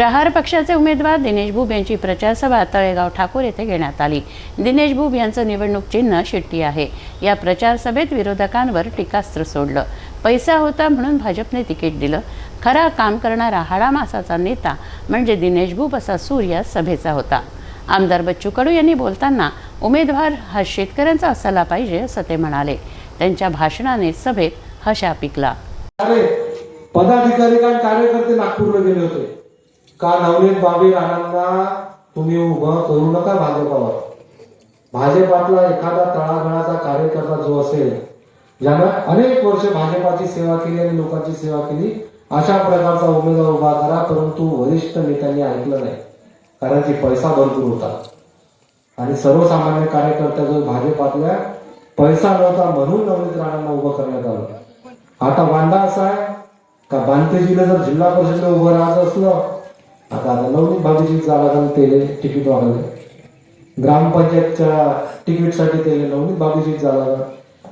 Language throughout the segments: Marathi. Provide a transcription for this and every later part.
प्रहार पक्षाचे उमेदवार दिनेश बुब यांची प्रचारसभा तळेगाव ठाकूर येथे घेण्यात आली. दिनेश बुब यांचं निवडणूक चिन्ह शिट्टी आहे. या प्रचारसभेत विरोधकांवर टीकास्त्र सोडलं. पैसा होता म्हणून भाजपने तिकीट दिलं. खरा काम करणारा हाडामासाचा नेता म्हणजे दिनेश बुब असा सूर या सभेचा होता. आमदार बच्चू कडू यांनी बोलताना उमेदवार हा शेतकऱ्यांचा असायला पाहिजे असं ते म्हणाले. त्यांच्या भाषणाने सभेत हशा पिकला. पदाधिकारी कार्यकर्ते नागपूरला गेले होते. का नवनीत बाबी राणांना तुम्ही उभं करू नका भाजपावर? भाजपातला एखादा तळागळाचा कार्यकर्ता जो असेल ज्यानं अनेक वर्ष भाजपाची सेवा केली आणि लोकांची सेवा केली अशा प्रकारचा उमेदवार उभा करा परंतु वरिष्ठ नेत्यांनी ऐकलं नाही. कारण की पैसा भरपूर होता. आणि सर्वसामान्य कार्यकर्त्याचा भाजपातल्या पैसा नव्हता म्हणून नवनीत राणांना उभं करण्यात आलं. आता वांदा असा आहे का बांतेजीला जर जिल्हा परिषदला उभं राहायचं असलं आता आता नवनीत बाबीजी जागा तेले तिकीट वाढवले. ग्रामपंचायतच्या तिकीटसाठी तेले नवनीत बाबूजी जागा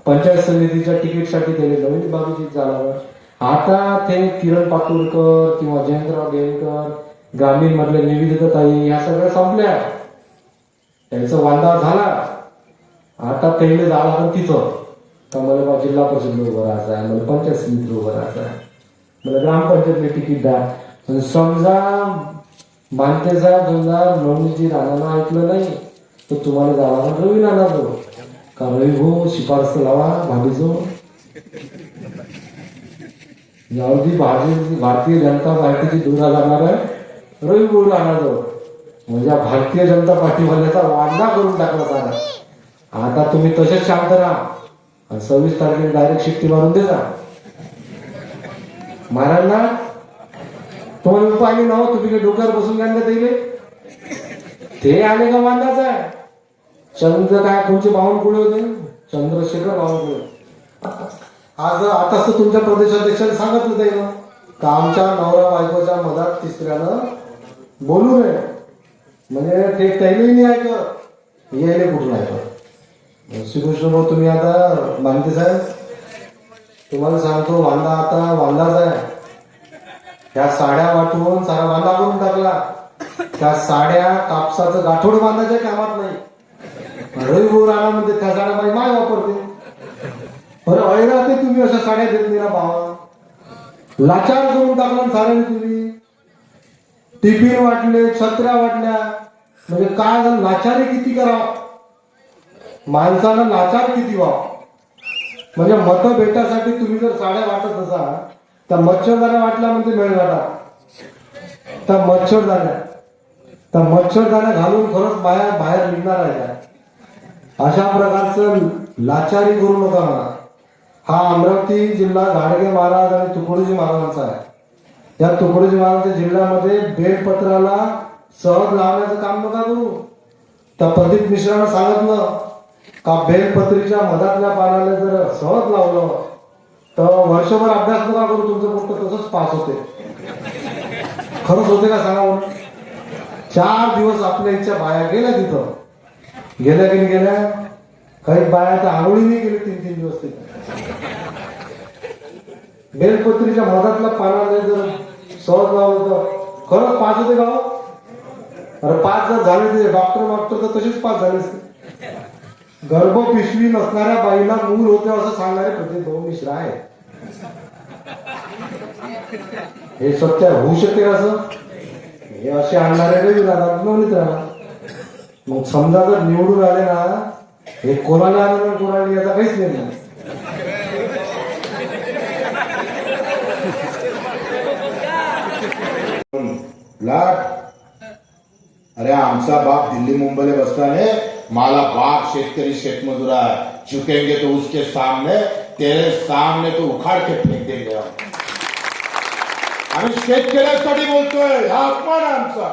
पंचायत समितीच्या तिकीटसाठी तेले नवनीत बाबूजी जागा आता ते किरण पातुरकर किंवा जयंतराव देवकर ग्रामीण मधले निवेदिता ताई या सगळ्या संपल्या. त्यांचा वांदा झाला. आता पहिले झाला पण तिथं. तर मला बा जिल्हा परिषद उभं राहायचं आहे मला पंचायत समिती उभं राहायचं आहे. मला ग्रामपंचायतने तिकीट द्या. समजा मानते साहेब समजा नवनीतजी राणांना ऐकलं नाही तर तुम्हाला जावा रवी राणा जो का रवी भाऊ शिफारस लावा भाभीजो यावरती भारतीय भारतीय जनता पार्टीची दुरा जाणार आहे रवी भाऊ जो म्हणजे भारतीय जनता पार्टीवाल्याचा वांदा करून टाकला सारा आता तुम्ही तसेच शांत राहा. आणि सव्वीस तारखेला डायरेक्ट शिट्टी मारून दे महाराजांना महाराज ना. तुम्हाला उपाय ना तुम्ही काही डोक्यावर बसून घ्या ते ते आले का वांदाच? आहे चंद्र काय कोणचे बावनकुळे होते? चंद्रशेखर बावनकुळे आज आताच तर तुमच्या प्रदेशाध्यक्षाने सांगितलं ते ना का आमच्या नवरा बायकोच्या मधात तिसऱ्यानं बोलू नये. म्हणजे ते काही नाही ऐकत यायला कुठून ऐकत श्रीकृष्ण भाऊ तुम्ही आता मानते साहेब. तुम्हाला सांगतो वांदा आता वांदाच आहे. त्या साड्या वाटून सारा वांदा करून टाकला. त्या साड्या कापसाचं गाठोड बांधायच्या कामात नाही. रवी भाऊ हो राणा म्हणते त्या साड्या माझी माय वापरते. बरं अळरा ते तुम्ही अशा साड्या देत नाही ना भावा. लाचार करून टाकला ना तुम्ही. टिफिन वाटले छत्र्या वाटल्या. म्हणजे काय झालं? लाचारी किती करावं? माणसानं लाचार किती व्हावं? म्हणजे मत भेटासाठी तुम्ही जर साड्या वाटत असाल त्या मच्छरदाण्या वाटल्या म्हणजे मेळ वाटा त्या मच्छरदाण्या त्या मच्छरदाण्या घालून खरंच बाहेर बाहेर निघणार आहे. अशा प्रकारचं लाचारी करू नका मला हा अमरावती जिल्हा घाडगे महाराज आणि तुकडोजी महाराजांचा आहे. या तुकडोजी महाराजांच्या जिल्ह्यामध्ये बेडपत्राला सहज लावण्याचं काम नका करू. त्या प्रदीप मिश्रानं सांगितलं का बेलपत्रीच्या मधातल्या पानाला जर सहज लावलं. तर वर्षभर अभ्यास नका करू तुमचं फक्त तसंच पास होते. खरंच होते का सांगा म्हणून? चार दिवस आपल्या इच्छा बाया गेल्या तिथं. गेल्या की गेल्या? काही बाया तर आंघोळीने गेले तीन तीन दिवस तिथे. बेलपत्रीच्या मधातल्या पानाला जर. सहज लावलं तर खरंच पास होते का हो? अरे पाच जर झाले ते. डॉक्टर डॉक्टर तर तसेच पास झाले असते. गर्भ पिशवी नसणाऱ्या बाईला मूल होते असं सांगणारे प्रत्येक दोन आहे हे स्वच्छ होऊ शकते का असं? हे असे आणणारे रवी राहणार नवनीत राहणार. मग समजा जर निवडून आले ना हे कोणाला आलं कोणाला याचा काहीच नाही. लाट अरे आमचा बाप दिल्ली मुंबईला ने मला बाप शेतकरी शेतमजूर आहे. चुकेंगे तो उसके सामने तेरे सामने तो उखाड़ के फेंक देंगे हम. आम्ही शेतकऱ्यासाठी बोलतोय हा अपमान आमचा.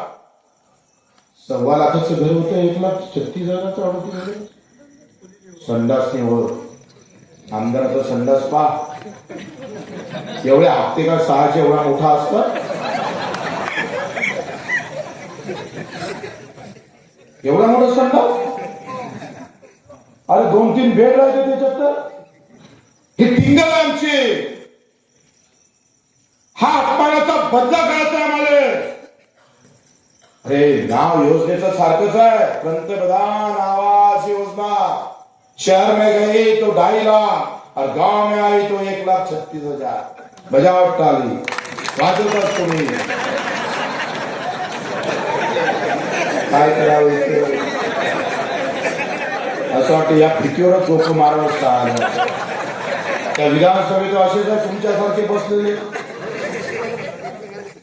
सव्वा लाखाचं घर होतं एक लाख छत्तीस हजाराचं अडतीस संडास निवड आमदाराचा संडास पा. एवढे हप्ते का सहाशे एवढा मोठा असतात एवढा मोठा संडास? अरे दोन तीन बेड राहते त्याच्यात तर. हे टिंगल हा अपमानाचा बदला करायचा आम्हाला. अरे नाव योजनेचं सारखंच आहे. पंतप्रधान आवास योजना. शहर में गई तो ढाई लाख और गांव में आई तो एक लाख छत्तीस हजार. बजावट टाली वाजवतात तुम्ही काय करावं असं वाटतं या फिकीवरच लोक मारावं चाललं त्या विधानसभेत असेच आहे तुमच्यासारखे बसलेले.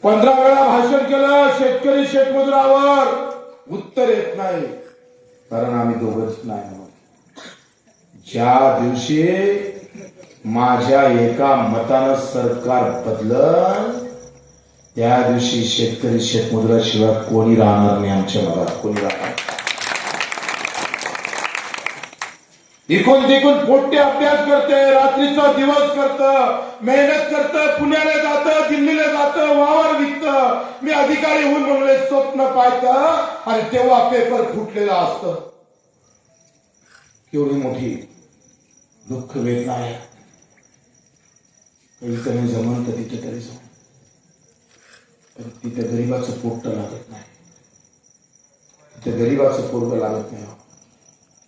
पंधरा वेळा भाषण केलं शेतकरी शेतमजुरावर उत्तर येत नाही. कारण आम्ही दोघच नाही ज्या दिवशी माझ्या एका मतानं सरकार बदलल त्या दिवशी शेतकरी शेतमजुराशिवाय कोणी राहणार नाही आमच्या मनात. कोणी राहणार? इकून तिकून पोट्टे अभ्यास करते रात्रीचा दिवस करत मेहनत करत पुण्याला जात दिल्लीला जात वावर विकत. मी अधिकारी होऊन म्हणले स्वप्न पाहत आणि तेव्हा पेपर फुटलेला असत. केवढी मोठी दुःख वेदना आहे. काही कमी जमन तर तिथे तरी जाऊ. पण तिथे गरीबाचं पोट लागत नाही. तिथे गरीबाचं पोट लागत नाही.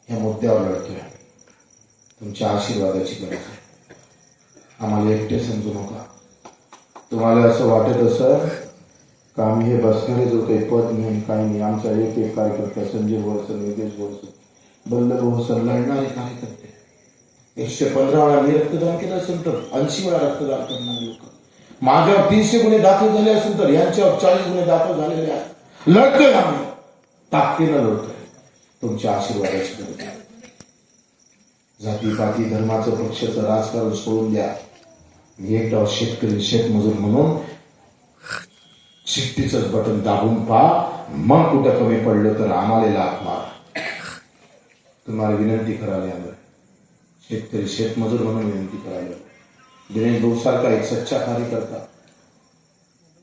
या मुद्द्यावर लढतोय. तुमच्या आशीर्वादाची गरज आहे. आम्हाला एकटे समजू नका. तुम्हाला असं वाटत असं का आम्ही हे बसणारे जो काही पद नाही काही नाही आमचा एक एक कार्यकर्ता संजय भोळसर नितेश भोळसर बल्लभ भोळसर लढणारे कार्यकर्ते. एकशे पंधरा वेळा मी रक्तदान केलं असेल तर ऐंशी वेळा रक्तदान करणारे लोक. माझ्यावर तीनशे गुन्हे दाखल झाले असेल तर यांच्यावर चाळीस गुन्हे दाखल झालेले आहेत. लढतोय आम्ही. ताकदीनं लढतोय. तुमच्या आशीर्वादाची गरज आहे. जातीपाती धर्माचं पक्षाचं राजकारण सोडून द्या. मी एकटा शेतकरी शेतमजूर म्हणून शिट्टीचं बटन दाबून पहा. मग कुठं कमी पडलं तर आम्हाला लाभ मार. तुम्हाला विनंती करायला आलं शेतकरी शेतमजूर म्हणून विनंती करायला दिनेश भाऊ सारखा एक सच्चा कार्यकर्ता.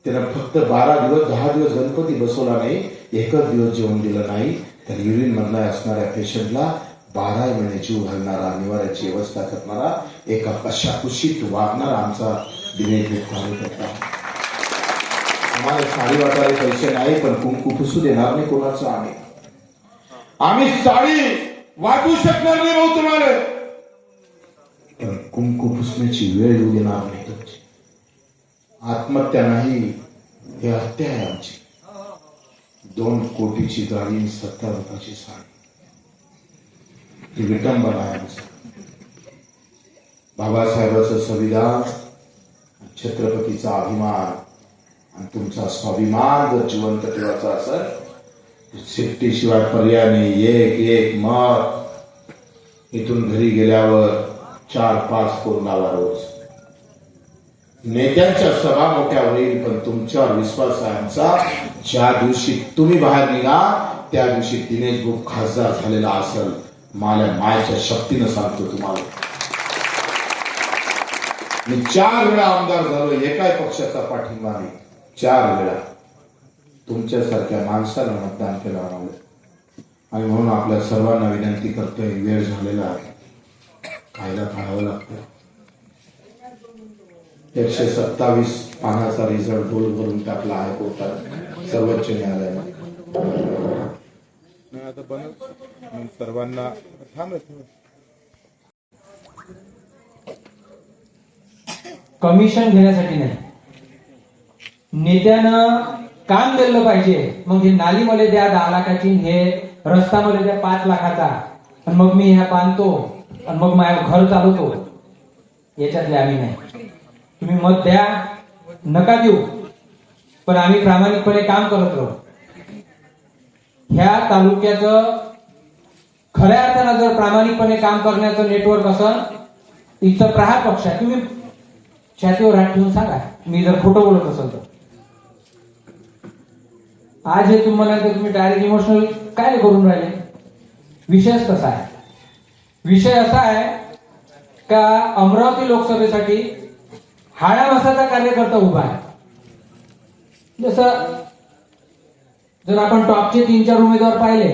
त्यानं फक्त बारा दिवस दहा दिवस गणपती बसवला नाही एकच दिवस जेवण दिलं नाही. तर युरिन मधला असणाऱ्या पेशंटला बारा महिने जीव घालणारा निवाऱ्याची व्यवस्था करणारा एका अशा कुशीत वागणारा आमचा दिनेश कार्यकर्ता आम्हाला साडी वाटायला पैसे नाही पण कुंकू पुसू देणार नाही कोणाचं आम्ही. आम्ही साडी वाटू शकणार नाही भाऊ तुम्हाला. पण कुंकू पुसण्याची वेळ येऊ देणार नाही तुमची. आत्महत्या नाही हे हत्या आहे आमची. दोन कोटीची गाडी सत्तर रुपयाची साडी. ही विटंबना आहे बाबासाहेबाचं संविधान छत्रपतीचा अभिमान आणि तुमचा स्वाभिमान जर जिवंत ठेवायचा असेल शिफ्टीशिवाय पर्याय नाही. एक एक मत इथून घरी गेल्यावर चार पाच फोन लावा रोज. नेत्यांच्या सभा मोठ्या होईल पण तुमच्यावर विश्वास आहे आमचा. ज्या दिवशी तुम्ही बाहेर निघा त्या दिवशी दिनेश खूप खासदार झालेला असेल. मला मायच्या शक्तीनं सांगतो तुम्हाला. मी चार वेळा आमदार झालो एकाही पक्षाचा पाठिंबा नाही. चार वेळा. तुमच्यासारख्या माणसाला मतदान केलं आम्हाला. आणि म्हणून आपल्या सर्वांना विनंती करतोय वेळ झालेला आहे. कायदा काढावा लागतं एकशे सत्तावीस पानाचा रिझल्ट डोल भरून टाकला आहे कोर्टात सर्वोच्च न्यायालयाने. नाही आता बनव. मग सर्वांना थांब कमिशन घेण्यासाठी नाही. नेत्यानं काम केलं पाहिजे. मग हे नाली मला द्या दहा लाखाची हे रस्ता मला द्या पाच लाखाचा. आणि मग मी ह्या बांधतो आणि मग माझ्या घर चालवतो. याच्यातले आम्ही नाही. तुम्ही मत द्या नका देऊ. पण आम्ही प्रामाणिकपणे काम करत राहू. ह्या तालुक्याचं खऱ्या अर्थानं जर प्रामाणिकपणे काम करण्याचं नेटवर्क असेल इथं प्रहार पक्ष आहे. तुम्ही छातीवर हात ठेवून सांगा. मी जर खोटं बोलत असेल तर. आज हे तुम्हाला तर तुम्ही डायरेक्ट इमोशनल काय करून राहिले? विषयच कसा आहे. विषय असा आहे का अमरावती लोकसभेसाठी हाडा मसाचा कार्यकर्ता उभा आहे. जसं जर आपण टॉपचे तीन चार उमेदवार पाहिले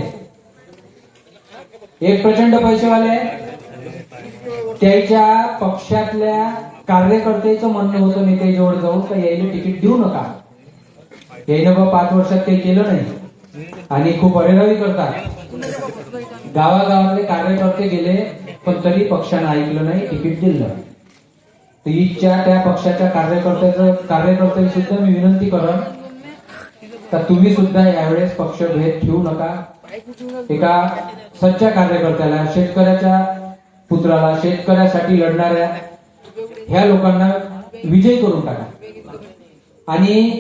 एक प्रचंड पैसेवाले त्याच्या पक्षातल्या कार्यकर्त्याचं म्हणणं होतं मी काही जवळ जाऊन का यायला तिकीट देऊ नका. यायनं बा पाच वर्षात काही केलं नाही. आणि खूप अरेरावी करतात. गावागावातले कार्यकर्ते गेले पण तरी पक्षानं ऐकलं नाही तिकीट दिलं. तर इच्छा त्या पक्षाच्या कार्यकर्त्याचं कार्यकर्त्यांनी सुद्धा मी विनंती करत तर तुम्ही सुद्धा यावेळेस पक्षभेद ठेवू नका. एका सच्च्या कार्यकर्त्याला शेतकऱ्याच्या पुत्राला शेतकऱ्यासाठी लढणाऱ्या ह्या लोकांना विजय करून टाका. आणि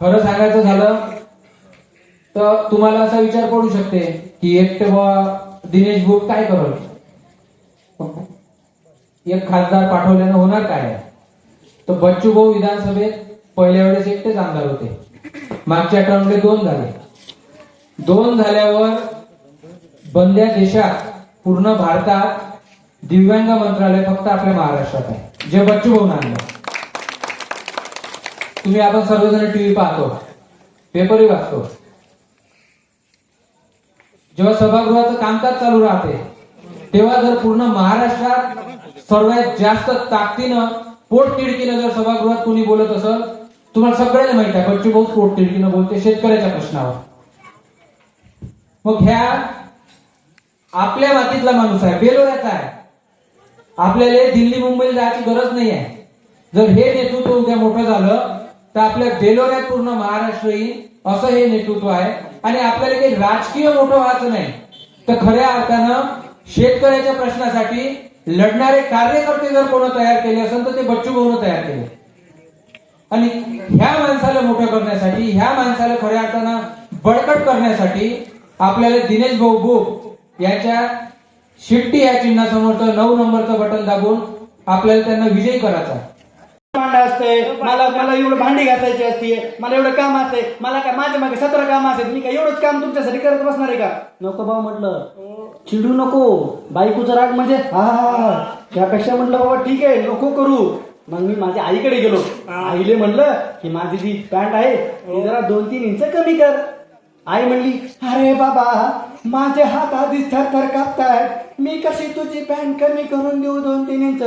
खरं सांगायचं झालं तर तुम्हाला असा विचार पडू शकते की एकटे बुवा दिनेश बुट काय करल? एक खासदार पाठवल्यानं होणार काय? तर बच्चू भाऊ विधानसभेत पहिल्या वेळेस एकटेच आमदार होते. मागच्या टर्मले दोन झाले. दोन झाल्यावर बंद्या देशात पूर्ण भारतात दिव्यांग मंत्रालय फक्त आपल्या महाराष्ट्रात आहे. जे बच्चू भाऊ आणलं तुम्ही आपण सर्वजण टीव्ही पाहतो. पेपरही वाचतो. जेव्हा सभागृहाचं कामकाज चालू राहते तेव्हा जर पूर्ण महाराष्ट्रात सर्वात जास्त ताकदीनं पोटतिडकीनं जर सभागृहात कोणी बोलत असेल तुम्हाला सगळ्यांना माहीत आहे बच्चू भाऊ पोटतिडकीनं बोलते शेतकऱ्याच्या प्रश्नावर. मग ह्या आपल्या मातीतला माणूस आहे बेलोऱ्याचा आहे. आपल्याला दिल्ली मुंबईला जायची गरज नाही आहे. जर हे नेतृत्व उद्या मोठं झालं तर आपल्या बेलोऱ्यात पूर्ण महाराष्ट्र येईल असं हे नेतृत्व आहे. आणि आपल्याला काही राजकीय मोठं व्हायचं नाही. तर खऱ्या अर्थानं शेतकऱ्याच्या प्रश्नासाठी लढणारे कार्यकर्ते जर कोण तयार केले असेल तर ते बच्चू भाऊन तयार केले. आणि ह्या माणसाला मोठं करण्यासाठी ह्या माणसाला खऱ्या अर्थानं बळकट करण्यासाठी आपल्याला दिनेश भाऊ बुक याच्या शिट्टी या चिन्हासमोरचं नऊ नंबरचं बटन दाबून आपल्याला त्यांना विजयी करायचा भांड असते मला मला एवढं भांडी घासायची असते मला एवढं काम असते मला काय माझ्या मागे सतरा काम असते मी काय एवढंच काम तुमच्यासाठी करत बसणार आहे का? नको भाऊ म्हटलं. चिडू नको. बायकोचा राग म्हणजे हा हा, हा. त्यापेक्षा म्हटलं बाबा ठीक आहे नको करू. मग मी माझ्या आईकडे गेलो. आईले म्हणलं की माझी जी पॅन्ट आहे ती जरा दोन तीन इंच कमी कर. आई म्हणली अरे बाबा माझे हात आधीच थरथर कापतायत. मी कशी तुझी पॅन्ट कमी करून देऊ दोन तीन इंच?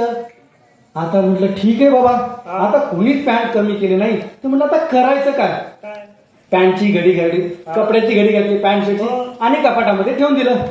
आता म्हटलं ठीक आहे बाबा. आता कोणीच पॅन्ट कमी केली नाही. तर म्हटलं आता करायचं काय? पॅन्टची घडी घडी कपड्याची घडी घातली पॅन्ट शर्टची आणि कपाटामध्ये ठेवून दिलं.